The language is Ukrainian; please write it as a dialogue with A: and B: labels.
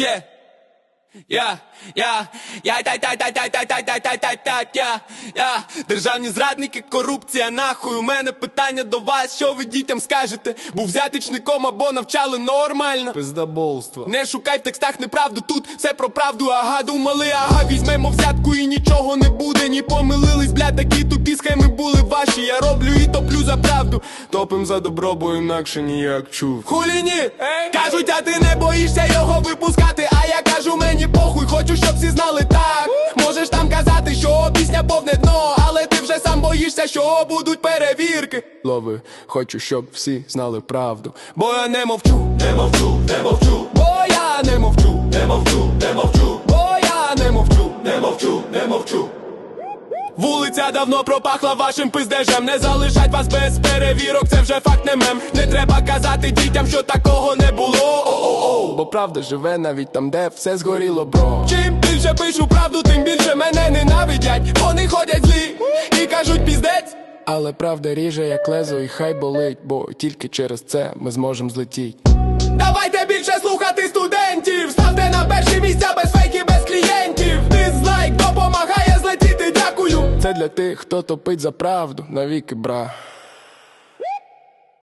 A: Yeah. Я, я, я, я, я, державні зрадники, корупція, нахуй. У мене питання до вас, що ви дітям скажете? Був взятичником або навчали нормально.
B: Пиздоболство.
A: Не шукай в текстах неправду, тут все про правду, ага, думали, ага, візьмемо взятку і нічого не буде, ні помилились, бля, такі тупі схеми були ваші. Я роблю і топлю за правду.
B: Топим за добро, бо інакше ніяк чув.
A: Хулі ні, кажуть, а ти не боїшся його випускати. Що повне дно, але ти вже сам боїшся, що будуть перевірки.
B: Лови, хочу, щоб всі знали правду.
A: Бо я не мовчу, не мовчу, не мовчу, бо я не мовчу, не мовчу, не мовчу, бо я не мовчу, не мовчу, не мовчу. Вулиця давно пропахла вашим пиздежем. Не залишать вас без перевірок, це вже факт не мем. Не треба казати дітям, що такого не було. О-о-о.
B: Бо правда живе навіть там, де все згоріло, бро.
A: Чим більше пишу правду, тим більше мене ненавидять піздець
B: Але правда ріже, як лезо, і хай болить, бо тільки через це ми зможемо злетіть.
A: Давайте більше слухати студентів! Ставте на перші місця без фейків, без клієнтів! Дизлайк допомагає злетіти, дякую!
B: Це для тих, хто топить за правду навіки, бра.